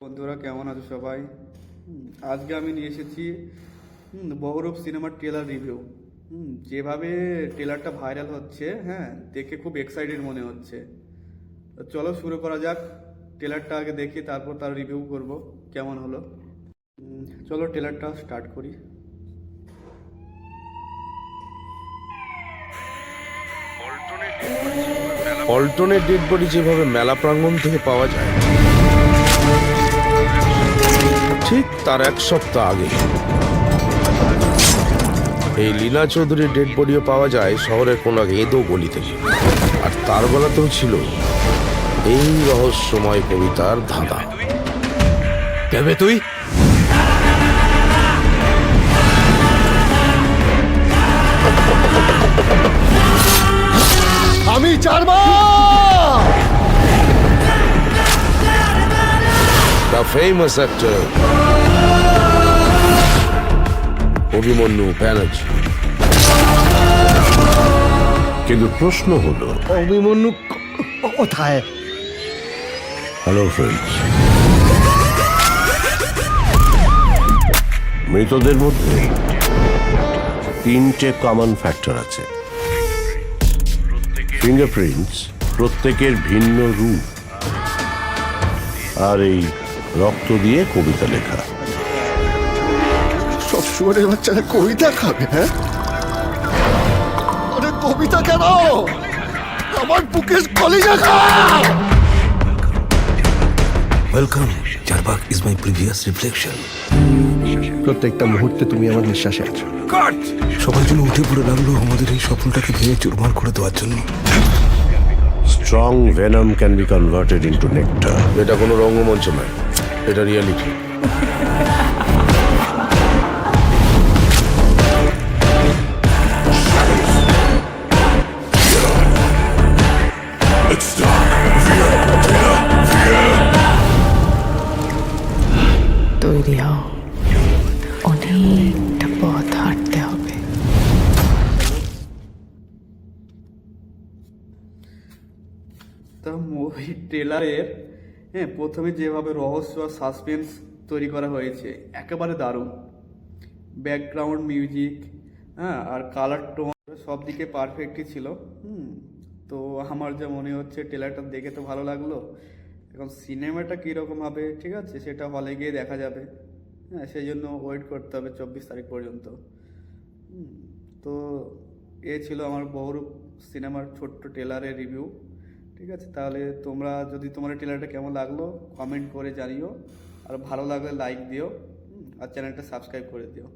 বন্ধুরা কেমন আছো সবাই? আজকে আমি নিয়ে এসেছি হুম, বহরূপ সিনেমার ট্রেলার রিভিউ যেভাবে ট্রেলারটা ভাইরাল হচ্ছে হ্যাঁ দেখে খুব এক্সাইটেড মনে হচ্ছে। চলো শুরু করা যাক ট্রেলারটা আগে দেখি তারপর তার রিভিউ করব। কেমন হলো? চলো ট্রেলারটা স্টার্ট করি। অল্টনেট ডেড বডি যেভাবে মেলা প্রাঙ্গণ থেকে পাওয়া যায় ঠিক তার এক সপ্তাহ আগে। এই লীলা চৌধুরীর ডেড বডিও পাওয়া যায় শহরের কোনো এক এদো গলি থেকে। আর তার গলাতেও ছিল এই রহস্যময় কবিতার ধাঁধা। দেবে তুই? আমি চারবা the famous actor Abhimanyu Banerjee কিন্তু প্রশ্ন হলো অভিমন্যু কোথায়? হ্যালো ফ্রেন্ডস মৃতদের মধ্যে তিনটে কমন ফ্যাক্টর আছে। ফিঙ্গারপ্রিন্টস প্রত্যেকের ভিন্ন রূপ। আর এই রক্ত দিয়ে কবিতা লেখা। সব শুয়ারের বাচ্চারা কবিতা খাবে হ্যাঁ? আরে কবিতা কেন? আমার বুকের কলিজা খা! Welcome Charbak is my previous reflection প্রত্যেকটা মুহূর্তে তুমি আমার নিঃশ্বাসে আছো। সবাই জন্য উঠে পড়ে লাগল আমাদের এই স্বপ্নটাকে ভেঙে চুরমার করে দেওয়ার জন্য। Strong venom can be converted into nectar এটা কোনো রঙ্গমঞ্চ নয়। এটা রিয়ালিটি তৈরি হও। অনেকটা পথ হাঁটতে হবে। তো মুভি ট্রেলারের হ্যাঁ প্রথমে যেভাবে রহস্য আর সাসপেন্স তৈরি করা হয়েছে, একেবারে দারুণ। ব্যাকগ্রাউন্ড মিউজিক হ্যাঁ আর কালার টোন সব দিকে পারফেক্টই ছিল। হুম, তো আমার যা মনে হচ্ছে ট্রেলারটা দেখে তো ভালো লাগল। এখন সিনেমাটা কীরকম হবে, ঠিক আছে, সেটা হলে গিয়ে দেখা যাবে। হ্যাঁ সেই জন্য ওয়েট করতে হবে চব্বিশ তারিখ পর্যন্ত। তো এ ছিল আমার বহুরূপ সিনেমার ছোট্ট ট্রেলারের রিভিউ ঠিক আছে? তাহলে তোমরা যদি তোমার ট্রেলারটা কেমন লাগল কমেন্ট করে জানিও। আর ভালো লাগলে লাইক দিও আর চ্যানেলটা সাবস্ক্রাইব করে দিও।